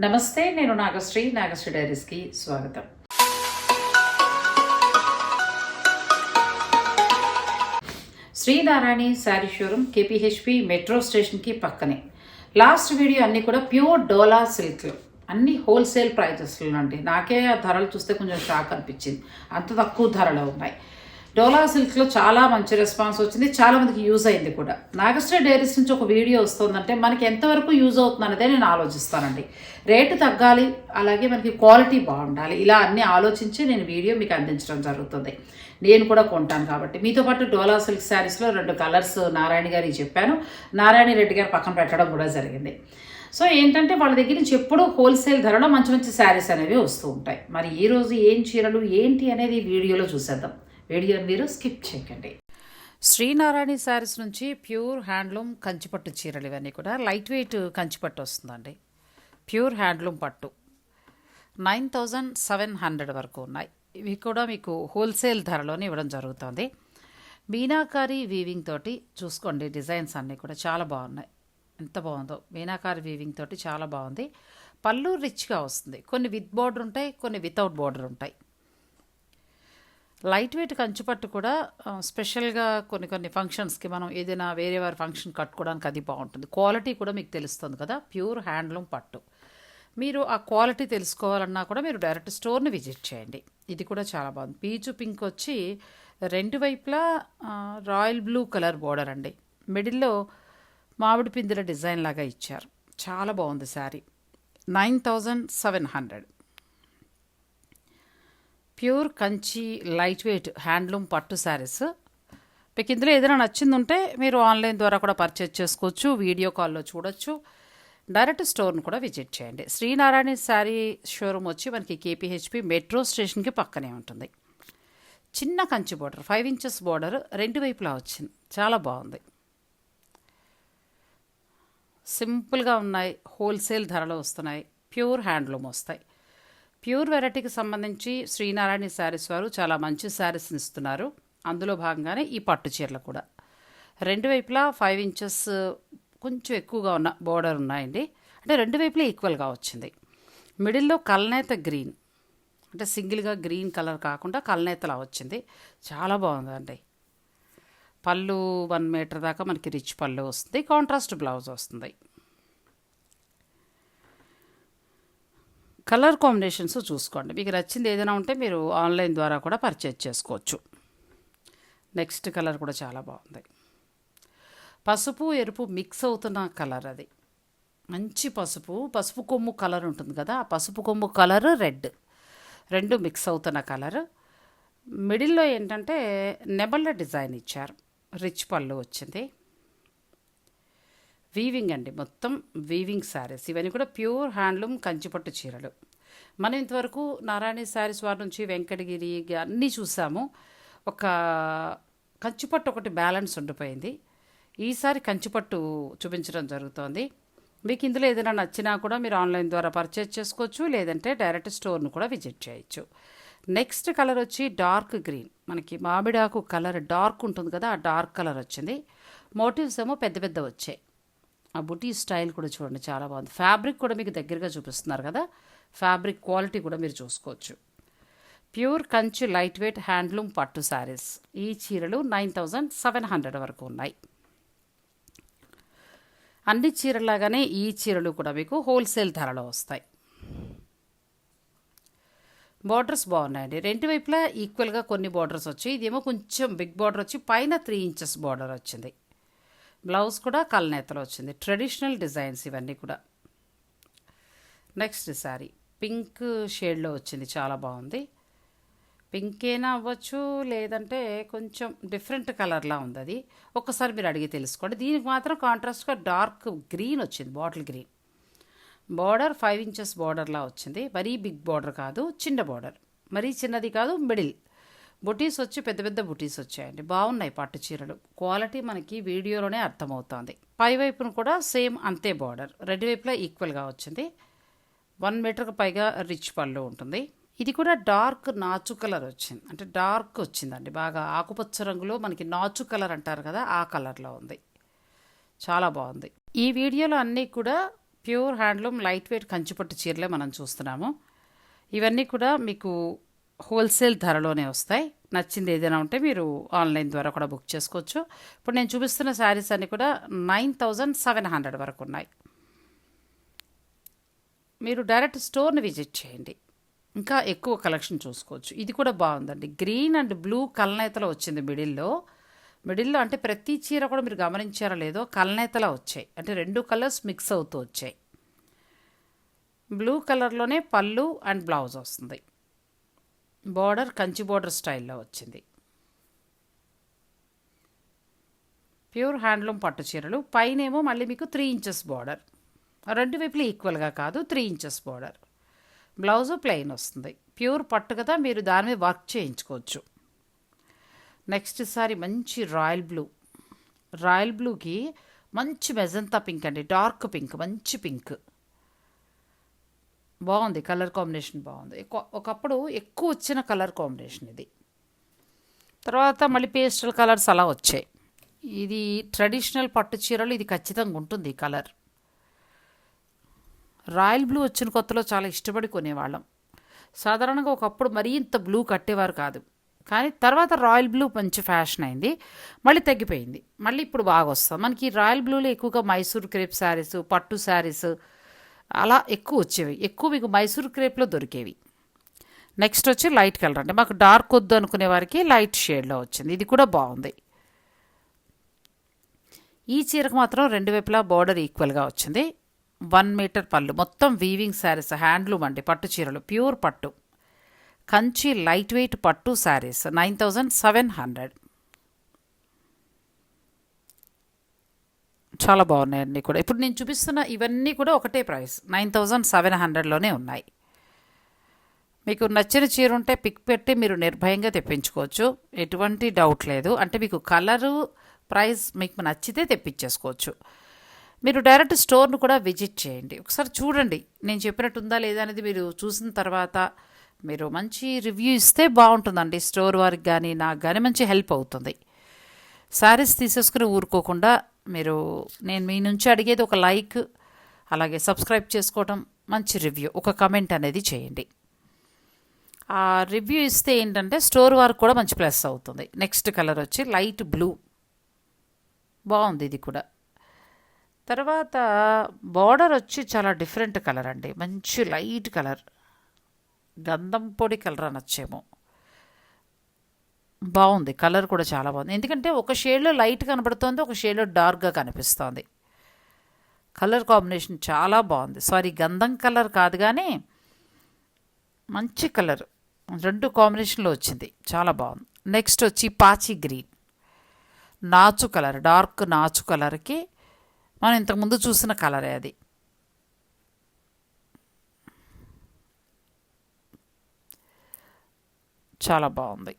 నమస్తే నేను నాగశ్రీ. నాగశ్రీ డైరీస్కి స్వాగతం. Srinarayani sari showroom KPHB metro స్టేషన్కి పక్కనే. లాస్ట్ వీడియో అన్నీ కూడా ప్యూర్ డోలా సిల్క్లు. అన్ని హోల్సేల్ ప్రైజెస్లో అండి. నాకే ఆ ధరలు చూస్తే కొంచెం షాక్ అనిపించింది. అంత తక్కువ ధరలో ఉన్నాయి. డోలా సిల్క్లో చాలా మంచి రెస్పాన్స్ వచ్చింది. చాలా మందికి యూజ్ అయింది కూడా. నాగశ్రీ డైరీస్ నుంచి ఒక వీడియో వస్తుందంటే మనకి ఎంతవరకు యూజ్ అవుతుంది అనేదే నేను ఆలోచిస్తానండి. రేటు తగ్గాలి అలాగే మనకి క్వాలిటీ బాగుండాలి. ఇలా అన్నీ ఆలోచించి నేను వీడియో మీకు అందించడం జరుగుతుంది. నేను కూడా కొంటాను కాబట్టి. మీతో పాటు డోలా సిల్క్ శారీస్లో రెండు కలర్స్ నారాయణ గారికి చెప్పాను. నారాయణ రెడ్డి గారు పక్కన పెట్టడం కూడా జరిగింది. సో ఏంటంటే వాళ్ళ దగ్గర నుంచి ఎప్పుడూ హోల్సేల్ ధరలో మంచి మంచి శారీస్ అనేవి వస్తూ ఉంటాయి. మరి ఈ రోజు ఏం చీరలు ఏంటి అనేది వీడియోలో చూసేద్దాం. వీడియో మీరు స్కిప్ చేయకండి. శ్రీనారాయణ శారీస్ నుంచి ప్యూర్ హ్యాండ్లూమ్ కంచిపట్టు చీరలు ఇవన్నీ కూడా లైట్ వెయిట్ కంచిపట్టు వస్తుందండి. ప్యూర్ హ్యాండ్లూమ్ పట్టు. నైన్ థౌజండ్ సెవెన్ హండ్రెడ్ వరకు ఉన్నాయి. ఇవి కూడా మీకు హోల్సేల్ ధరలోనే ఇవ్వడం జరుగుతుంది. మీనాకారి వీవింగ్ తోటి చూసుకోండి డిజైన్స్ అన్నీ కూడా చాలా బాగున్నాయి. ఎంత బాగుందో. మీనాకారి వీవింగ్ తోటి చాలా బాగుంది. పళ్ళు రిచ్గా వస్తుంది. కొన్ని విత్ బోర్డర్ ఉంటాయి కొన్ని వితౌట్ బోర్డర్ ఉంటాయి. లైట్ వెయిట్ కంచుపట్టు కూడా స్పెషల్గా కొన్ని కొన్ని ఫంక్షన్స్కి మనం ఏదైనా వేరే వారి ఫంక్షన్ కట్టుకోవడానికి అది బాగుంటుంది. క్వాలిటీ కూడా మీకు తెలుస్తుంది కదా ప్యూర్ హ్యాండ్లూమ్ పట్టు. మీరు ఆ క్వాలిటీ తెలుసుకోవాలన్నా కూడా మీరు డైరెక్ట్ స్టోర్ని విజిట్ చేయండి. ఇది కూడా చాలా బాగుంది. పీచు పింక్ వచ్చి రెండు వైపులా రాయల్ బ్లూ కలర్ బోర్డర్ అండి. మిడిల్లో మామిడి పిందుల డిజైన్ లాగా ఇచ్చారు. చాలా బాగుంది sari. Nine thousand seven hundred. Pure Kanchi light weight handloom పట్టు శారీస్. మీకు ఇందులో ఏదైనా నచ్చింది ఉంటే మీరు ఆన్లైన్ ద్వారా కూడా పర్చేజ్ చేసుకోవచ్చు వీడియో కాల్లో చూడొచ్చు. డైరెక్ట్ స్టోర్ను కూడా విజిట్ చేయండి. శ్రీనారాయణ శారీ షోరూమ్ వచ్చి మనకి కేపీహెచ్పి మెట్రో స్టేషన్కి పక్కనే ఉంటుంది. చిన్న Kanchi border five inches border రెండు వైపులా వచ్చింది. చాలా బాగుంది. సింపుల్గా ఉన్నాయి హోల్సేల్ ధరలో వస్తున్నాయి ప్యూర్ హ్యాండ్లూమ్ వస్తాయి. ప్యూర్ వెరైటీకి సంబంధించి శ్రీనారాయణ శారీస్ వారు చాలా మంచి శారీస్ని ఇస్తున్నారు. అందులో భాగంగానే ఈ పట్టు చీరలు కూడా. రెండు వైపులా ఫైవ్ ఇంచెస్ కొంచెం ఎక్కువగా ఉన్న బోర్డర్ ఉన్నాయండి. అంటే రెండు వైపులా ఈక్వల్గా వచ్చింది. మిడిల్లో కల్నేత గ్రీన్ అంటే సింగిల్గా గ్రీన్ కలర్ కాకుండా కల్నేతలా వచ్చింది. చాలా బాగుందండి. పళ్ళు వన్ మీటర్ దాకా మనకి రిచ్ పళ్ళు వస్తుంది. కాంట్రాస్ట్ బ్లౌజ్ వస్తుంది. కలర్ కాంబినేషన్స్ చూసుకోండి. మీకు నచ్చింది ఏదైనా ఉంటే మీరు ఆన్లైన్ ద్వారా కూడా పర్చేజ్ చేసుకోవచ్చు. నెక్స్ట్ కలర్ కూడా చాలా బాగుంది. పసుపు ఎరుపు మిక్స్ అవుతున్న కలర్ అది. మంచి పసుపు పసుపు కొమ్ము కలర్ ఉంటుంది కదా ఆ పసుపు కొమ్ము కలర్ రెడ్. రెండు మిక్స్ అవుతున్న కలర్. మిడిల్లో ఏంటంటే నెబళ్ళ డిజైన్ ఇచ్చారు. రిచ్ పళ్ళు వచ్చింది. వీవింగ్ అండి. మొత్తం వీవింగ్ శారీస్. ఇవన్నీ కూడా ప్యూర్ హ్యాండ్లూమ్ కంచిపట్టు చీరలు. మనం ఇంతవరకు నారాయణ శారీస్ వారి నుంచి వెంకటగిరి అన్నీ చూసాము. ఒక కంచిపట్టు ఒకటి బ్యాలెన్స్ ఉండిపోయింది. ఈసారి కంచిపట్టు చూపించడం జరుగుతోంది. మీకు ఇందులో ఏదైనా నచ్చినా కూడా మీరు ఆన్లైన్ ద్వారా పర్చేజ్ చేసుకోవచ్చు. లేదంటే డైరెక్ట్ స్టోర్ను కూడా విజిట్ చేయొచ్చు. నెక్స్ట్ కలర్ వచ్చి డార్క్ గ్రీన్. మనకి మామిడాకు కలర్ డార్క్ ఉంటుంది కదా ఆ డార్క్ కలర్ వచ్చింది. మోటివ్స్ ఏమో పెద్ద పెద్ద వచ్చాయి. ఆ బుటీ స్టైల్ కూడా చూడండి చాలా బాగుంది. ఫ్యాబ్రిక్ కూడా మీకు దగ్గరగా చూపిస్తున్నారు కదా ఫ్యాబ్రిక్ క్వాలిటీ కూడా మీరు చూసుకోవచ్చు. Pure Kanchi light weight handloom పట్టు శారీస్. ఈ చీరలు నైన్ థౌజండ్ సెవెన్ హండ్రెడ్ వరకు ఉన్నాయి. అన్ని చీరలాగానే ఈ చీరలు కూడా మీకు హోల్సేల్ ధరలో వస్తాయి. బార్డర్స్ బాగున్నాయండి. రెండు వైపులా ఈక్వల్గా కొన్ని బార్డర్స్ వచ్చాయి. ఇదేమో కొంచెం బిగ్ బార్డర్ వచ్చి పైన త్రీ ఇంచెస్ బార్డర్ వచ్చింది. బ్లౌజ్ కూడా కల్నేతలో వచ్చింది. ట్రెడిషనల్ డిజైన్స్ ఇవన్నీ కూడా. నెక్స్ట్ శారీ పింక్ షేడ్లో వచ్చింది. చాలా బాగుంది. పింకేనా అవ్వచ్చు లేదంటే కొంచెం డిఫరెంట్ కలర్లా ఉంది అది. ఒక్కసారి మీరు అడిగి తెలుసుకోండి. దీనికి మాత్రం కాంట్రాస్ట్గా డార్క్ గ్రీన్ వచ్చింది bottle green. Border five inches బార్డర్లా వచ్చింది. మరీ బిగ్ బార్డర్ కాదు చిన్న బార్డర్. మరీ చిన్నది కాదు మిడిల్. బుటీస్ వచ్చి పెద్ద పెద్ద బుటీస్ వచ్చాయండి. బాగున్నాయి పట్టు చీరలు. క్వాలిటీ మనకి వీడియోలోనే అర్థమవుతోంది. పై వైపున కూడా సేమ్ అంతే బార్డర్. రెండు వైపులా ఈక్వల్గా వచ్చింది. వన్ మీటర్కి పైగా రిచ్ పళ్ళు ఉంటుంది. ఇది కూడా డార్క్ నాచు కలర్ వచ్చింది. అంటే డార్క్ వచ్చిందండి. బాగా ఆకుపచ్చ రంగులో మనకి నాచు కలర్ అంటారు కదా ఆ కలర్లో ఉంది. చాలా బాగుంది. ఈ వీడియోలో అన్నీ కూడా ప్యూర్ హ్యాండ్లూమ్ లైట్ వెయిట్ కంచిపట్టు చీరలే మనం చూస్తున్నాము. ఇవన్నీ కూడా మీకు హోల్సేల్ ధరలోనే వస్తాయి. నచ్చింది ఏదైనా ఉంటే మీరు ఆన్లైన్ ద్వారా కూడా బుక్ చేసుకోవచ్చు. ఇప్పుడు నేను చూపిస్తున్న శారీస్ అన్నీ కూడా నైన్ థౌజండ్ సెవెన్ హండ్రెడ్ వరకు ఉన్నాయి. మీరు డైరెక్ట్ స్టోర్ని విజిట్ చేయండి. ఇంకా ఎక్కువ కలెక్షన్ చూసుకోవచ్చు. ఇది కూడా బాగుందండి. గ్రీన్ అండ్ బ్లూ కలనేతలో వచ్చింది మిడిల్లో. మిడిల్లో అంటే ప్రతి చీర కూడా మీరు గమనించారో లేదో కలనేతలా వచ్చాయి. అంటే రెండు కలర్స్ మిక్స్ అవుతూ వచ్చాయి. బ్లూ కలర్లోనే పళ్ళు అండ్ బ్లౌజ్ వస్తుంది. బార్డర్ కంచి బార్డర్ స్టైల్లో వచ్చింది. ప్యూర్ హ్యాండ్లూమ్ పట్టు చీరలు పైనేమో మళ్ళీ మీకు త్రీ ఇంచెస్ బార్డర్. రెండు వైపులు ఈక్వల్గా కాదు three inches border. Blouse plain వస్తుంది. ప్యూర్ పట్టు కదా మీరు దాని మీద వర్క్ చేయించుకోవచ్చు. నెక్స్ట్ సారి మంచి రాయల్ బ్లూ. రాయల్ బ్లూకి మంచి మెజంతా పింక్ అండి డార్క్ పింక్ మంచి పింక్. బాగుంది కలర్ కాంబినేషన్ బాగుంది. ఎక్కువ- ఒకప్పుడు ఎక్కువ వచ్చిన కలర్ కాంబినేషన్ ఇది. తర్వాత మళ్ళీ పేస్టల్ కలర్స్ అలా వచ్చాయి. ఇది ట్రెడిషనల్ పట్టు చీరలు ఇది ఖచ్చితంగా ఉంటుంది ఈ కలర్. రాయల్ బ్లూ వచ్చిన కొత్తలో చాలా ఇష్టపడి కొనేవాళ్ళం. సాధారణంగా ఒకప్పుడు మరీ ఇంత బ్లూ కట్టేవారు కాదు. కానీ తర్వాత రాయల్ బ్లూ మంచి ఫ్యాషన్ అయింది. మళ్ళీ తగ్గిపోయింది. మళ్ళీ ఇప్పుడు బాగా వస్తుంది. మనకి రాయల్ బ్లూలో ఎక్కువగా మైసూర్ క్రేప్ శారీస్ పట్టు శారీస్ అలా ఎక్కువ వచ్చేవి. ఎక్కువ మీకు మైసూర్ క్రేప్లో దొరికేవి. నెక్స్ట్ వచ్చి లైట్ కలర్ అంటే మాకు డార్క్ వద్దు అనుకునే వారికి లైట్ షేడ్లో వచ్చింది. ఇది కూడా బాగుంది. ఈ చీరకు మాత్రం రెండు వైపులా బార్డర్ ఈక్వల్గా వచ్చింది. వన్ మీటర్ పళ్ళు. మొత్తం వీవింగ్ శారీస్ హ్యాండ్లూమ్ అండి. పట్టు చీరలు. ప్యూర్ పట్టు. కంచి లైట్ వెయిట్ పట్టు saris nine thousand seven hundred. చాలా బాగున్నాయి అన్నీ కూడా. ఇప్పుడు నేను చూపిస్తున్న ఇవన్నీ కూడా ఒకటే ప్రైస్. నైన్ థౌజండ్ సెవెన్ హండ్రెడ్లోనే ఉన్నాయి. మీకు నచ్చిన చీర ఉంటే పిక్ పెట్టి మీరు నిర్భయంగా తెప్పించుకోవచ్చు. ఎటువంటి డౌట్ లేదు. అంటే మీకు కలరు ప్రైస్ మీకు నచ్చితే తెప్పించేసుకోవచ్చు. మీరు డైరెక్ట్ స్టోర్ను కూడా విజిట్ చేయండి. ఒకసారి చూడండి. నేను చెప్పినట్టు ఉందా లేదా అనేది మీరు చూసిన తర్వాత మీరు మంచి రివ్యూ ఇస్తే బాగుంటుందండి. స్టోర్ వారికి కానీ నాకు కానీ మంచి హెల్ప్ అవుతుంది. శారీస్ తీసేసుకుని ఊరుకోకుండా మీరు నేను మీ నుంచి అడిగేది ఒక లైక్ అలాగే సబ్స్క్రైబ్ చేసుకోవటం మంచి రివ్యూ ఒక కమెంట్ అనేది చేయండి. ఆ రివ్యూ ఇస్తే ఏంటంటే స్టోర్ వారికి కూడా మంచి ప్లస్ అవుతుంది. నెక్స్ట్ కలర్ వచ్చి లైట్ బ్లూ. బాగుంది ఇది కూడా. తర్వాత బార్డర్ వచ్చి చాలా డిఫరెంట్ కలర్ అండి. మంచి లైట్ కలర్. గంధం పొడి కలర్ అనొచ్చేమో. బాగుంది. కలర్ కూడా చాలా బాగుంది. ఎందుకంటే ఒక షేడ్లో లైట్ కనబడుతోంది ఒక షేడ్లో డార్క్గా కనిపిస్తోంది. కలర్ కాంబినేషన్ చాలా బాగుంది. సారీ గంధం కలర్ కాదు కానీ మంచి కలర్ రెండు కాంబినేషన్లో వచ్చింది. చాలా బాగుంది. నెక్స్ట్ వచ్చి పాచి గ్రీన్ నాచు కలర్ డార్క్ నాచు కలర్కి మనం ఇంతకుముందు చూసిన కలరే అది. చాలా బాగుంది.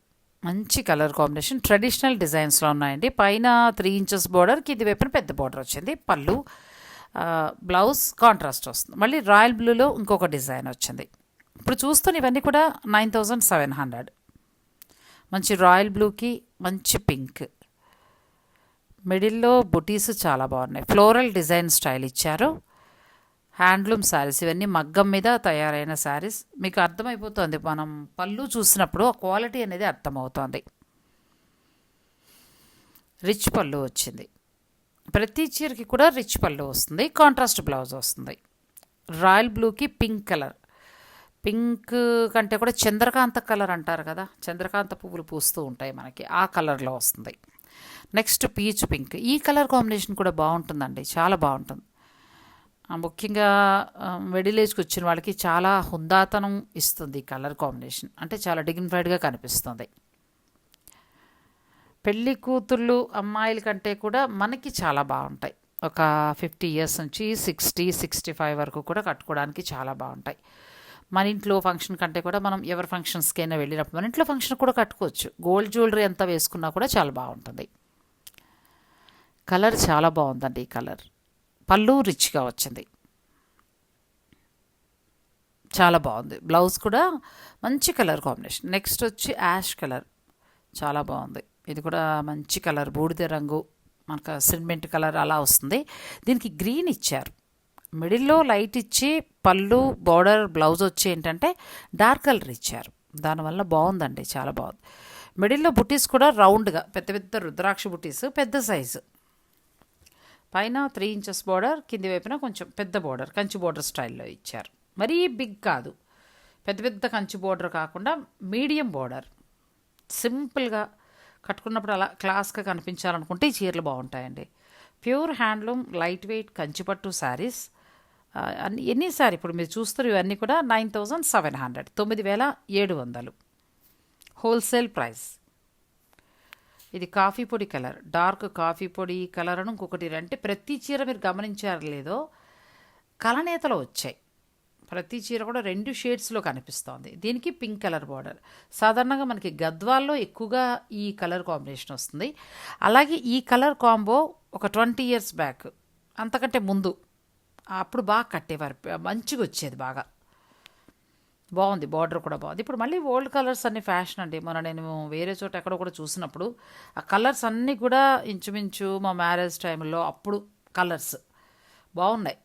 మంచి కలర్ కాంబినేషన్. ట్రెడిషనల్ డిజైన్స్లో ఉన్నాయండి. పైన త్రీ ఇంచెస్ బోర్డర్ ఇది వైపున పెద్ద బోర్డర్ వచ్చింది. పళ్ళు బ్లౌజ్ కాంట్రాస్ట్ వస్తుంది. మళ్ళీ రాయల్ బ్లూలో ఇంకొక డిజైన్ వచ్చింది. ఇప్పుడు చూస్తున్న ఇవన్నీ కూడా నైన్ థౌజండ్ సెవెన్ హండ్రెడ్. మంచి రాయల్ బ్లూకి మంచి పింక్. మిడిల్లో బుటీస్ చాలా బాగున్నాయి. ఫ్లోరల్ డిజైన్ స్టైల్ ఇచ్చారు. హ్యాండ్లూమ్ శారీస్ ఇవన్నీ మగ్గం మీద తయారైన శారీస్ మీకు అర్థమైపోతుంది మనం పళ్ళు చూసినప్పుడు ఆ క్వాలిటీ అనేది అర్థమవుతుంది. రిచ్ పళ్ళు వచ్చింది. ప్రతి చీరకి కూడా రిచ్ పళ్ళు వస్తుంది కాంట్రాస్ట్ బ్లౌజ్ వస్తుంది. రాయల్ బ్లూకి పింక్ కలర్. పింక్ కంటే కూడా చంద్రకాంత కలర్ అంటారు కదా చంద్రకాంత పువ్వులు పూస్తూ ఉంటాయి మనకి ఆ కలర్లో వస్తుంది. Next peach pink. ఈ కలర్ కాంబినేషన్ కూడా బాగుంటుందండి చాలా బాగుంటుంది. ముఖ్యంగా మిడిల్ ఏజ్కి వచ్చిన వాళ్ళకి చాలా హుందాతనం ఇస్తుంది కలర్ కాంబినేషన్. అంటే చాలా డిగ్నిఫైడ్గా కనిపిస్తుంది. పెళ్ళి కూతుళ్ళు అమ్మాయిల కంటే కూడా మనకి చాలా బాగుంటాయి. ఒక ఫిఫ్టీ ఇయర్స్ నుంచి సిక్స్టీ సిక్స్టీ ఫైవ్ వరకు కూడా కట్టుకోవడానికి చాలా బాగుంటాయి. మన ఇంట్లో ఫంక్షన్ కంటే కూడా మనం ఎవరి ఫంక్షన్స్కైనా వెళ్ళినప్పుడు మన ఇంట్లో ఫంక్షన్ కూడా కట్టుకోవచ్చు. గోల్డ్ జ్యువెలరీ ఎంత వేసుకున్నా కూడా చాలా బాగుంటుంది. కలర్ చాలా బాగుందండి ఈ కలర్. పళ్ళు రిచ్గా వచ్చింది. చాలా బాగుంది. బ్లౌజ్ కూడా మంచి కలర్ కాంబినేషన్. నెక్స్ట్ వచ్చి యాష్ కలర్. చాలా బాగుంది. ఇది కూడా మంచి కలర్. బూడిద రంగు. మనకు సిమెంట్ కలర్ అలా వస్తుంది. దీనికి గ్రీన్ ఇచ్చారు. మిడిల్లో లైట్ ఇచ్చి పళ్ళు బార్డర్ బ్లౌజ్ వచ్చి ఏంటంటే డార్క్ కలర్ ఇచ్చారు. దానివల్ల బాగుందండి. చాలా బాగుంది. మిడిల్లో బుటీస్ కూడా రౌండ్గా పెద్ద పెద్ద రుద్రాక్ష బుటీస్ పెద్ద సైజు. పైన త్రీ ఇంచెస్ బోర్డర్ కింది వైపున కొంచెం పెద్ద బోర్డర్ కంచి బోర్డర్ స్టైల్లో ఇచ్చారు. మరీ బిగ్ కాదు. పెద్ద పెద్ద కంచి బోర్డర్ కాకుండా మీడియం బోర్డర్ సింపుల్గా కట్టుకున్నప్పుడు అలా క్లాస్గా కనిపించాలనుకుంటే ఈ చీరలు బాగుంటాయండి. ప్యూర్ హ్యాండ్లూమ్ లైట్ వెయిట్ కంచిపట్టు శారీస్ అన్ని ఎన్నిసారి ఇప్పుడు మీరు చూస్తారు ఇవన్నీ కూడా నైన్ థౌజండ్ సెవెన్ హండ్రెడ్ తొమ్మిది వేల ఏడు వందలు. హోల్సేల్ ప్రైస్ ఇది కాఫీ పొడి కలర్. డార్క్ కాఫీ పొడి కలర్ అని ఇంకొకటి అంటే ప్రతి చీర మీరు గమనించారు లేదో కలనేతలో వచ్చాయి. ప్రతి చీర కూడా రెండు షేడ్స్లో కనిపిస్తోంది. దీనికి పింక్ కలర్ బార్డర్. సాధారణంగా మనకి గద్వాల్లో ఎక్కువగా ఈ కలర్ కాంబినేషన్ వస్తుంది. అలాగే ఈ కలర్ కాంబో ఒక ట్వంటీ ఇయర్స్ బ్యాక్ అంతకంటే ముందు. అప్పుడు బాగా కట్టేవారు. మంచిగా వచ్చేది బాగా. బాగుంది బార్డర్ కూడా బాగుంది. ఇప్పుడు మళ్ళీ ఓల్డ్ కలర్స్ అన్ని ఫ్యాషన్ అండి. మొన్న నేను వేరే చోట ఎక్కడో కూడా చూసినప్పుడు ఆ కలర్స్ అన్నీ కూడా ఇంచుమించు మా మ్యారేజ్ టైంలో అప్పుడు కలర్స్ బాగున్నాయి.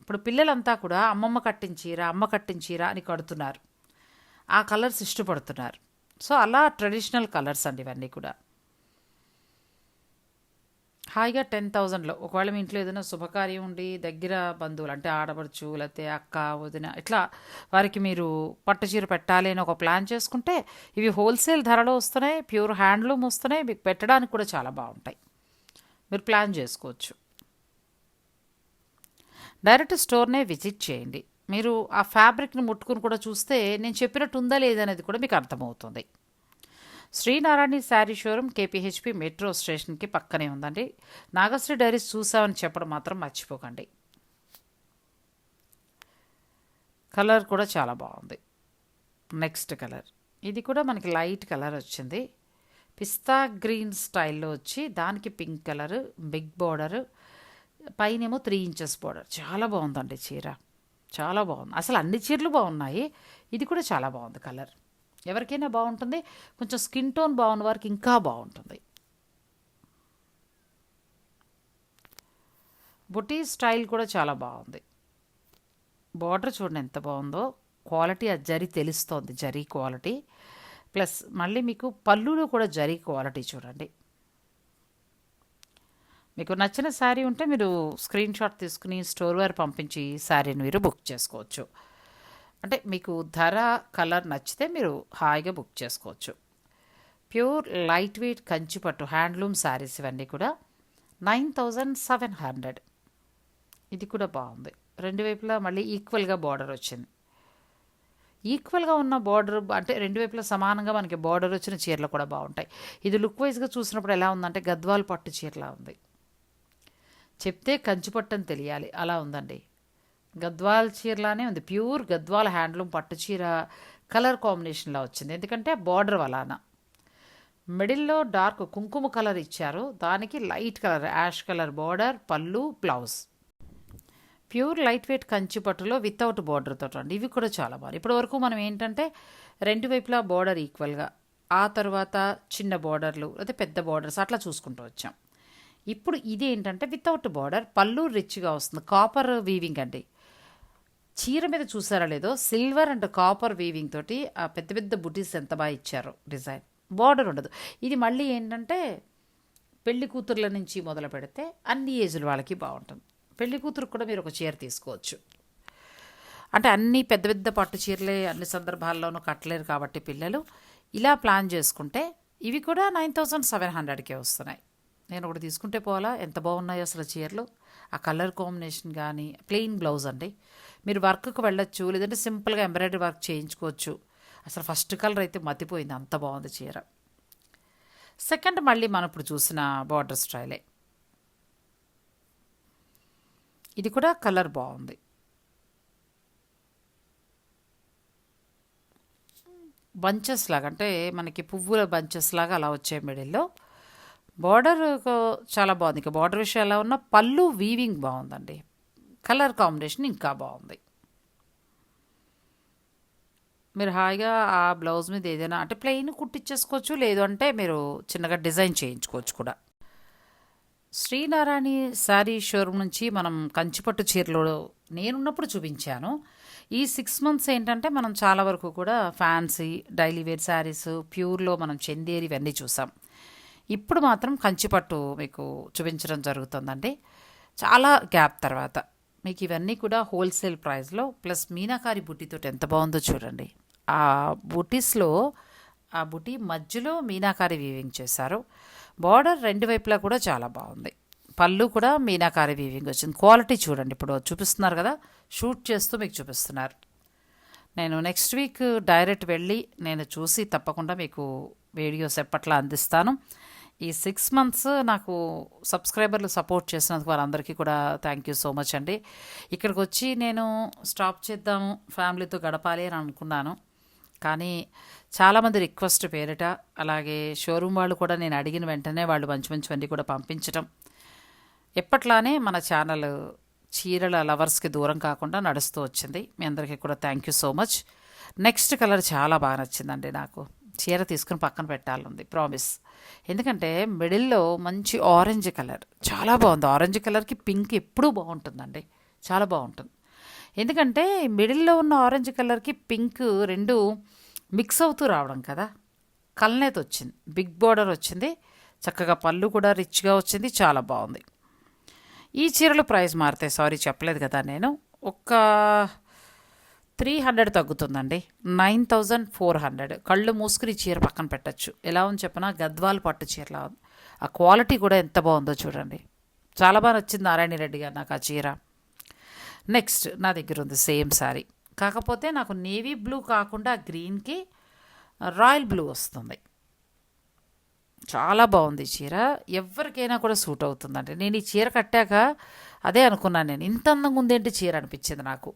ఇప్పుడు పిల్లలంతా కూడా అమ్మమ్మ కట్టించీరా అమ్మ కట్టించీరా అని కడుతున్నారు. ఆ కలర్స్ ఇష్టపడుతున్నారు. సో అలా ట్రెడిషనల్ కలర్స్ అండి ఇవన్నీ కూడా. హాయిగా టెన్ థౌజండ్లో. ఒకవేళ మీ ఇంట్లో ఏదైనా శుభకార్యం ఉండి దగ్గర బంధువులు అంటే ఆడపడుచు లేకపోతే అక్క వదిన ఇట్లా వారికి మీరు పట్టుచీర పెట్టాలి అని ఒక ప్లాన్ చేసుకుంటే ఇవి హోల్సేల్ ధరలో వస్తున్నాయి ప్యూర్ హ్యాండ్లూమ్ వస్తున్నాయి మీకు పెట్టడానికి కూడా చాలా బాగుంటాయి. మీరు ప్లాన్ చేసుకోవచ్చు. డైరెక్ట్ స్టోర్నే విజిట్ చేయండి. మీరు ఆ ఫ్యాబ్రిక్ని ముట్టుకుని కూడా చూస్తే నేను చెప్పినట్టు ఉందా లేదనేది కూడా మీకు అర్థమవుతుంది. Srinarayana sari showroom KPHB metro స్టేషన్కి పక్కనే ఉందండి. నాగశ్రీ డైరీస్ చూసామని చెప్పడం మాత్రం మర్చిపోకండి. కలర్ కూడా చాలా బాగుంది. Next colour. ఇది కూడా మనకి లైట్ కలర్ వచ్చింది. పిస్తా గ్రీన్ స్టైల్లో వచ్చి దానికి పింక్ కలర్ బిగ్ బార్డర్ పైనేమో త్రీ ఇంచెస్ బార్డర్. చాలా బాగుందండి చీర. చాలా బాగుంది. అసలు అన్ని చీరలు బాగున్నాయి. ఇది కూడా చాలా బాగుంది కలర్. ఎవరికైనా బాగుంటుంది. కొంచెం స్కిన్ టోన్ బాగున్న వారికి ఇంకా బాగుంటుంది. బుటీ స్టైల్ కూడా చాలా బాగుంది. బార్డర్ చూడండి ఎంత బాగుందో. క్వాలిటీ ఆ జరీ తెలుస్తోంది జరీ క్వాలిటీ. ప్లస్ మళ్ళీ మీకు పళ్ళులో కూడా జరీ క్వాలిటీ చూడండి. మీకు నచ్చిన శారీ ఉంటే మీరు స్క్రీన్ షాట్ తీసుకుని స్టోర్ వేర్ పంపించి శారీని మీరు బుక్ చేసుకోవచ్చు. అంటే మీకు ధర కలర్ నచ్చితే మీరు హాయిగా బుక్ చేసుకోవచ్చు. ప్యూర్ లైట్ వెయిట్ కంచిపట్టు హ్యాండ్లూమ్ శారీస్ ఇవన్నీ కూడా నైన్ థౌజండ్ సెవెన్ హండ్రెడ్. ఇది కూడా బాగుంది. రెండు వైపులా మళ్ళీ ఈక్వల్గా బార్డర్ వచ్చింది. ఈక్వల్గా ఉన్న బార్డర్ అంటే రెండు వైపులా సమానంగా మనకి బార్డర్ వచ్చిన చీరలు కూడా బాగుంటాయి. ఇది లుక్ వైజ్గా చూసినప్పుడు ఎలా ఉందంటే గద్వాల్ పట్టు చీరలా ఉంది. చెప్తే కంచిపట్టు అని తెలియాలి. అలా ఉందండి. గద్వాల్ చీరలానే ఉంది. ప్యూర్ గద్వాల్ హ్యాండ్లూమ్ పట్టు చీర కలర్ కాంబినేషన్లో వచ్చింది. ఎందుకంటే బార్డర్ వలాన. మిడిల్లో డార్క్ కుంకుమ కలర్ ఇచ్చారు. దానికి light colour ash colour border పళ్ళు blouse. Pure light weight Kanchi పట్టులో వితౌట్ బార్డర్తో అండి. ఇవి కూడా చాలా బాగుంది ఇప్పటి వరకు మనం ఏంటంటే రెండు వైపులా బార్డర్ ఈక్వల్గా ఆ తర్వాత చిన్న బార్డర్లు లేదా పెద్ద బార్డర్స్ అట్లా చూసుకుంటూ వచ్చాం. ఇప్పుడు ఇది ఏంటంటే వితౌట్ బార్డర్ పళ్ళు రిచ్గా వస్తుంది. కాపర్ వీవింగ్ అండి. చీర మీద చూసారా లేదో సిల్వర్ అండ్ కాపర్ వీవింగ్ తోటి ఆ పెద్ద పెద్ద బుటీస్ ఎంత బాగా ఇచ్చారు డిజైన్. బార్డర్ ఉండదు. ఇది మళ్ళీ ఏంటంటే పెళ్ళి కూతుర్ల నుంచి మొదలు పెడితే అన్ని ఏజ్ల వాళ్ళకి బాగుంటుంది. పెళ్ళి కూతురు కూడా మీరు ఒక చీర తీసుకోవచ్చు. అంటే అన్ని పెద్ద పెద్ద పట్టు చీరలే అన్ని సందర్భాల్లోనూ కట్టలేరు కాబట్టి పిల్లలు. ఇలా ప్లాన్ చేసుకుంటే ఇవి కూడా నైన్ థౌజండ్ సెవెన్ హండ్రెడ్కే వస్తున్నాయి. నేను ఒకటి తీసుకుంటే పోవాలా? ఎంత బాగున్నాయి అసలు చీరలు? ఆ కలర్ కాంబినేషన్ కానీ ప్లెయిన్ బ్లౌజ్ అండి. మీరు వర్క్కి వెళ్ళొచ్చు లేదంటే సింపుల్గా ఎంబ్రాయిడరీ వర్క్ చేయించుకోవచ్చు. అసలు ఫస్ట్ కలర్ అయితే మతిపోయింది అంత బాగుంది చీర. సెకండ్ మళ్ళీ మనం ఇప్పుడు చూసిన బార్డర్ స్టైలే. ఇది కూడా కలర్ బాగుంది. బంచెస్ లాగా అంటే మనకి పువ్వుల బంచెస్ లాగా అలా వచ్చాయి మిడిల్లో. బార్డర్ చాలా బాగుంది. ఇంకా బార్డర్ విషయం ఎలా ఉన్నా పళ్ళు వీవింగ్ బాగుందండి. కలర్ కాంబినేషన్ ఇంకా బాగుంది. మీరు హాయిగా ఆ బ్లౌజ్ మీద ఏదైనా అంటే ప్లెయిన్ కుట్టించేసుకోవచ్చు లేదు అంటే మీరు చిన్నగా డిజైన్ చేయించుకోవచ్చు కూడా. శ్రీనారాయణి శారీ షోరూమ్ నుంచి మనం కంచిపట్టు చీరలు నేనున్నప్పుడు చూపించాను. ఈ సిక్స్ మంత్స్ ఏంటంటే మనం చాలా వరకు కూడా ఫ్యాన్సీ డైలీ వేర్ శారీస్ ప్యూర్లో మనం చెందేరి ఇవన్నీ చూసాం. ఇప్పుడు మాత్రం కంచిపట్టు మీకు చూపించడం జరుగుతుందండి. చాలా గ్యాప్ తర్వాత. మీకు ఇవన్నీ కూడా హోల్సేల్ ప్రైస్లో ప్లస్ మీనాకారి బుట్టితో ఎంత బాగుందో చూడండి. ఆ బుటీస్లో ఆ బుటీ మధ్యలో మీనాకారి వీవింగ్ చేశారు. బార్డర్ రెండు వైపులా కూడా చాలా బాగుంది. పళ్ళు కూడా మీనాకారి వీవింగ్ వచ్చింది. క్వాలిటీ చూడండి. ఇప్పుడు చూపిస్తున్నారు కదా షూట్ చేస్తూ మీకు చూపిస్తున్నారు. నేను నెక్స్ట్ వీక్ డైరెక్ట్ వెళ్ళి నేను చూసి తప్పకుండా మీకు వీడియోస్ ఎప్పట్లా అందిస్తాను. ఈ సిక్స్ మంత్స్ నాకు సబ్స్క్రైబర్లు సపోర్ట్ చేసినందుకు వారందరికీ కూడా థ్యాంక్ యూ సో మచ్ అండి. ఇక్కడికి వచ్చి నేను స్టాప్ చేద్దాము ఫ్యామిలీతో గడపాలి అని అనుకున్నాను. కానీ చాలామంది రిక్వెస్ట్ పేరిట అలాగే షోరూమ్ వాళ్ళు కూడా నేను అడిగిన వెంటనే వాళ్ళు మంచి మంచివన్నీ కూడా పంపించడం ఎప్పట్లానే మన ఛానల్ చీరల లవర్స్కి దూరం కాకుండా నడుస్తూ వచ్చింది. మీ అందరికీ కూడా thank you so much next colour చాలా బాగా నచ్చిందండి నాకు. చీర తీసుకుని పక్కన పెట్టాలంది ప్రామిస్ ఎందుకంటే మిడిల్లో మంచి ఆరెంజ్ కలర్ చాలా బాగుంది. ఆరెంజ్ కలర్కి పింక్ ఎప్పుడూ బాగుంటుందండి. చాలా బాగుంటుంది. ఎందుకంటే మిడిల్లో ఉన్న ఆరెంజ్ కలర్కి పింక్ రెండు మిక్స్ అవుతూ రావడం కదా. కల్నేత వచ్చింది. బిగ్ బార్డర్ వచ్చింది. చక్కగా పళ్ళు కూడా రిచ్గా వచ్చింది. చాలా బాగుంది. ఈ చీరలు ప్రైస్ మారితే సారీ చెప్పలేదు కదా నేను. ఒక three hundred తగ్గుతుందండి. Nine thousand four hundred. కళ్ళు మూసుకుని ఈ చీర పక్కన పెట్టచ్చు. ఎలా ఉంది చెప్పినా? గద్వాల్ పట్టు చీరలా ఉంది ఆ క్వాలిటీ కూడా ఎంత బాగుందో చూడండి. చాలా బాగా నచ్చింది నారాయణ రెడ్డి గారు నాకు ఆ చీర. నెక్స్ట్ నా దగ్గర ఉంది సేమ్ శారీ. కాకపోతే నాకు నేవీ బ్లూ కాకుండా గ్రీన్కి రాయల్ బ్లూ వస్తుంది. చాలా బాగుంది చీర. ఎవరికైనా కూడా సూట్ అవుతుందండి. నేను ఈ చీర కట్టాక అదే అనుకున్నాను నేను. ఇంత అందంగా ఉందేంటి చీర అనిపించింది నాకు.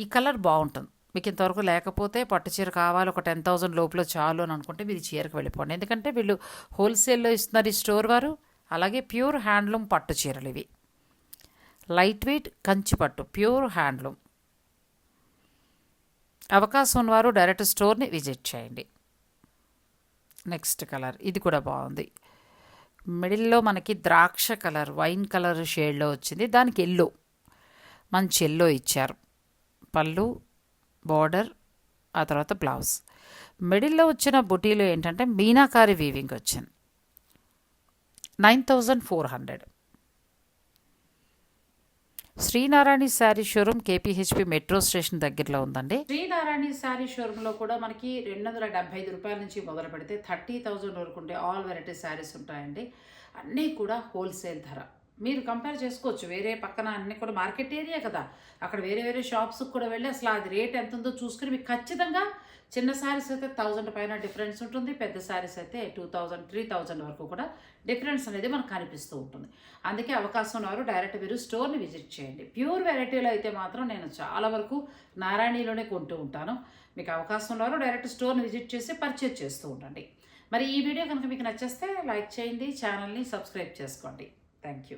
ఈ కలర్ బాగుంటుంది. మీకు ఇంతవరకు లేకపోతే పట్టు చీర కావాలి ఒక టెన్ థౌసండ్ లోపల చాలు అని అనుకుంటే మీరు చీరకు వెళ్ళిపోండి. ఎందుకంటే వీళ్ళు హోల్సేల్లో ఇస్తున్నారు ఈ స్టోర్ వారు అలాగే ప్యూర్ హ్యాండ్లూమ్ పట్టు చీరలు ఇవి. లైట్ వెయిట్ కంచి పట్టు ప్యూర్ హ్యాండ్లూమ్. అవకాశం ఉన్నవారు డైరెక్ట్ స్టోర్ని విజిట్ చేయండి. నెక్స్ట్ కలర్ ఇది కూడా బాగుంది. మిడిల్లో మనకి ద్రాక్ష కలర్ వైన్ కలర్ షేడ్లో వచ్చింది. దానికి ఎల్లో మంచి ఎల్లో ఇచ్చారు. పళ్ళు బార్డర్ ఆ తర్వాత బ్లౌజ్ మిడిల్లో వచ్చిన బుటీలు ఏంటంటే మీనాకారి వీవింగ్ వచ్చింది. Nine thousand four hundred. Srinarayana sari showroom KPHB metro station దగ్గరలో ఉందండి. శ్రీనారాయణ శారీ షోరూంలో కూడా మనకి రెండు వందల డెబ్బై ఐదు రూపాయల నుంచి మొదలు పెడితే థర్టీ థౌజండ్ వరకు ఉండే ఆల్ వెరైటీ శారీస్ ఉంటాయండి. అన్నీ కూడా హోల్సేల్ ధర. మీరు కంపేర్ చేసుకోవచ్చు. వేరే పక్కన అన్ని కూడా మార్కెట్ ఏరియా కదా. అక్కడ వేరే వేరే షాప్స్కి కూడా వెళ్ళి అసలు అది రేట్ ఎంత ఉందో చూసుకుని మీకు ఖచ్చితంగా చిన్న శారీస్ అయితే థౌజండ్ పైన డిఫరెన్స్ ఉంటుంది. పెద్ద శారీస్ అయితే టూ థౌజండ్ త్రీ థౌజండ్ వరకు కూడా డిఫరెన్స్ అనేది మనకు కనిపిస్తూ ఉంటుంది. అందుకే అవకాశం ఉన్నవారు డైరెక్ట్ మీరు స్టోర్ని విజిట్ చేయండి. ప్యూర్ వెరైటీలో అయితే మాత్రం నేను చాలా వరకు నారాయణీలోనే కొంటూ ఉంటాను. మీకు అవకాశం ఉన్నవారు డైరెక్ట్ స్టోర్ని విజిట్ చేసి పర్చేజ్ చేస్తూ ఉండండి. మరి ఈ వీడియో కనుక మీకు నచ్చేస్తే లైక్ చేయండి ఛానల్ని సబ్స్క్రైబ్ చేసుకోండి. Thank you